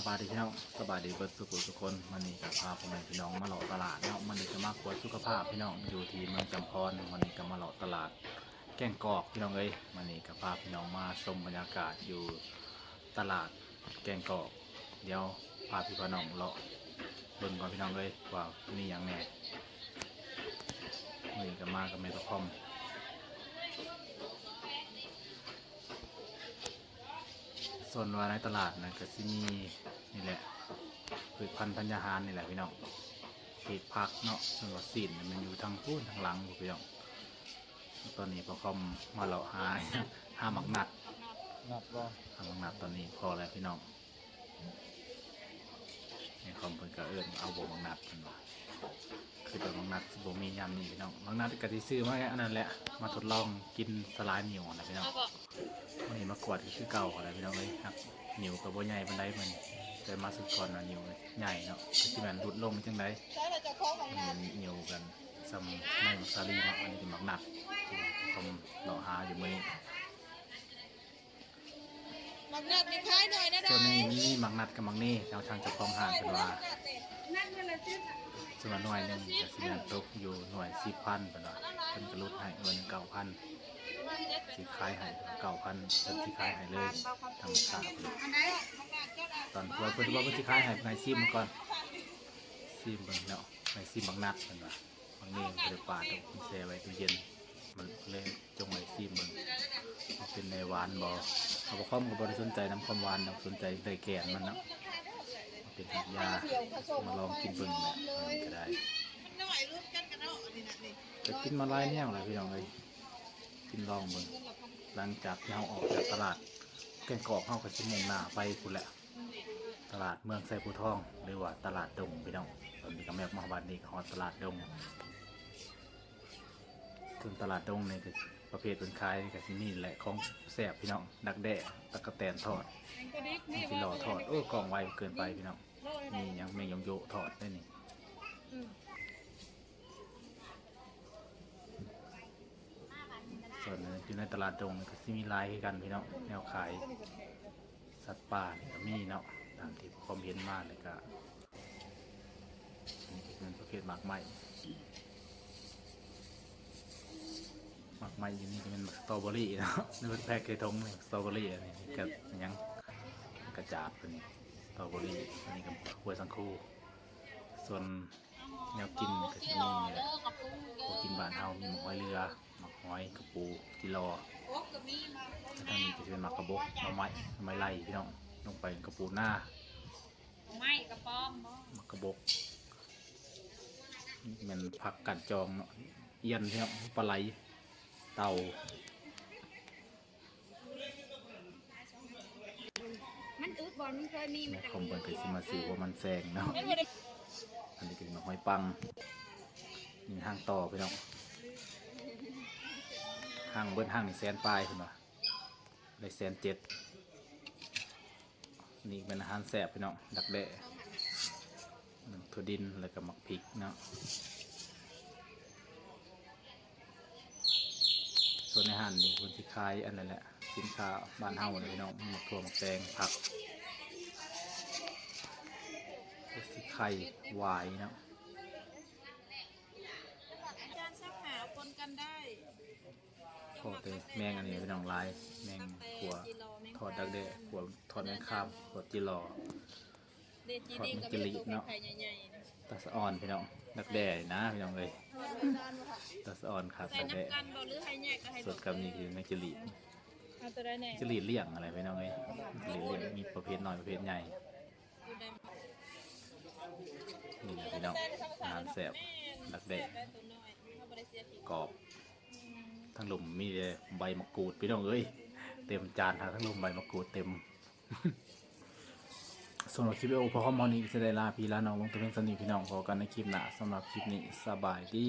สบายดีพี่น้องสบายดีเบิดสุขทุกคนมันนี่กับพาพ่อแม่พี่น้องมาหล่อตลาดเนาะมันนี่ก็มากวดสุขภาพพี่น้องอยู่ที่เมืองจำพรมันนี่ก็มาหล่อตลาด แก้งกอกพี่น้องเอ้ยมันนี่กับพาพี่น้องมาชมบรรยากาศอยู่ตลาดแก้งกอกเดี๋ยวพาพี่พน้องเลาะเบิ่งก่อนพี่น้องเอ้ยว่ามีอย่างแหน่มันนี่ก็มากับแม่ตะพอม ส่วนว่าในตลาดนะก็สิมีนี่แหละผลิตภัณฑ์ธัญญาหารนี่แหละพี่น้องผลิตผักเนาะส่วนว่าสินเนี่ยมันอยู่ทางพูนทางหลังอยู่พี่น้องตอนนี้พอคอมมาเราหาหาหมักนัดนับบ่หาหมักนัดตอนนี้พอแล้วพี่น้อง ในคอมเพิ่นก็เอิ้นเอาบ่มักนัดเพิ่นว่าคือตัวมักนัดบ่มียามนี้พี่น้องมักนัดก็สิซื้อมาแค่อันนั้นแหละมาทดลองกินสลายเหนียวนะพี่น้องวันนี้มากวดก็คือเก่าอะไรพี่น้องเลยครับนิ้วกับโบใหญ่ปานใดมันแต่มาสุดก่อนนะนิ้วใหญ่เนาะก็ที่มันรุดลงจังไดใช่เราจะคล้องของมันนิวกันซ้ำไม่มักซาลีเนาะอันนี้เป็นมักหนักผมเลาะหาอยู่มื้อนี้ มักนัดมีค้ายหน่อยนะได้ส่วนนี้มีมักนัดกับมักนี่แนวทางเจะคลองห่านเป็นว่าส่วนหน่วยหนึ่งก็สิมันตกอยู่หน่วย10,000เป็นว่าเพิ่นก็ลดให้หน่วยหนึง9,000สิขายให้9,000เพิ่นสิขายให้เลยทางค่าเพิ่นอันไหนมักนัดก็ได้ตอนเพื่อนเพื่อนว่าเพื่อนสิขายให้ในซิมก่อนซิมเบิ่งเนาะในซิมบางนัดเพิ่นว่าบางนี่มันก็ได้ปาดเอาคุณแช่ไว้ตู้เย็น มันเลยจงไว้ซิมเบิ่งเป็นในหวานบ่เอาบ่ความก็บ่ได้สนใจน้ำความหวานดอกสนใจได้แกนมันนะเป็นหักยามาลองกินเบิ่งแหละมันก็ได้หน่อยรูปกันกันเนาะนี่นะนี่ก็กินมาลายแนวเลยพี่น้องเอ้ยกินลองเบิ่งหลังจากที่เฮาออกจากตลาดแกงกอกเฮาก็สิมงหน้าไปพุ่นแหละ ตลาดเมืองไซภูทอง หรือว่าตลาดดงพี่น้องตอนนี้ก็แมพมาวันนี้ก็ฮอดตลาดดง ซึ่งตลาดดงนี่ก็ประเภทเป็นขายนี่ก็ที่นี่แหละของแซ่บพี่น้องดักแด้ตะกะแตนทอดที่รอทอดโอ้กล่องไวเกินไปพี่น้องนี่ยังแมงยองโยทอดได้นี่ส่วนอยู่ในตลาดดงก็ที่มีลายคือกันพี่น้องแนวขายสัตว์ป่านี่ก็มีเนาะตามที่ผมเห็นมาเลยก็อันนี้ก็เป็นประเภทหมากไม้หมาก ไม้อยู่นี่ก็เป็นสตรอเบอรี่เนาะนี่เป็นแพ็กเกจทงนี่สตรอเบอรี่อันนี้ก็ยังกระจาดตัวนี้สตรอเบอรี่อันนี้ก็กล้วยสังคูส่วนแนวกินนี่ก็จะมีนี่แหละพวกกินบ้านเฮามีหมกหอยเรือหมกหอยกระปูจิรอโอ้ก็มีมาแล้วทางนี้ก็จะเป็นหมักกระบอกหน่อไม้หน่อไม้ไล่พี่น้องลงไปกระปูหน้าไม่กระป๋อมบ่หมักกระบอกมันผักกัดจองเนาะเอียนพี่น้องปลาไหล เต่ามันอึดบอลมันเคยมีมัแม่นจะคอมเปิดก็สิมาสื่อว่ามันแซงเนาะไม่ได้อันนี้ก็เป็นหอยปังนี่ห้างต่อพี่น้องห้างเบิ้ห้างนี่แสนปลายคุณว่าได้แสนเจ็ดนี่เป็นอาหารแสบพี่น้องดักแด้หนึ่งถั่วดินแล้วก็หมักพริกเนาะ ส่วนในอาหารนี่คนที่ขายอันนั้นแหละสินค้าบ้านเฮาเลยพี่น้องหมักถั่วหมักแตงผักก็สิไข่หวายเนาะการซักหาปนกันได้ทอดเลยแมงอันนี้พี่น้องลาย แมงขัวทอดดักแด้ขัวทอดแมงข้ามทอดจิรอเดจีดีกับเป็นตัวไข่ใหญ่ๆนะตาสะออนพี่น้องดักแด้นะพี่น้องเลย ตาสะออนขาดใส่ดักแด้น้ำกันบ่หรือไข่ใหญ่ก็ให้ส่วนกับนี่คือแมงจิลีเอาตัวได้แน่จิลีเลี่ยงอะไรพี่น้องเลยจิลีเลี่ยงมีประเภทน้อยประเภทใหญ่ตัวได้นี่แหละพี่น้องอาหารแซ่บดักแด้ได้ตัวน้อยเขาบ่ได้เสียผิดกรอบทั้งหลุมมีแต่ใบมะกรูดพี่น้องเอ้ยเต็มจานทั้งทั้งหลุมใบมะกรูดเต็ม สำหรับคลิปวิดีโอพอข้อมอนี้จะได้ลาพี่ลาน้องลงตัวเพียงสนิทพี่น้องพอกันในคลิปหน้าสำหรับคลิปนี้สบายดี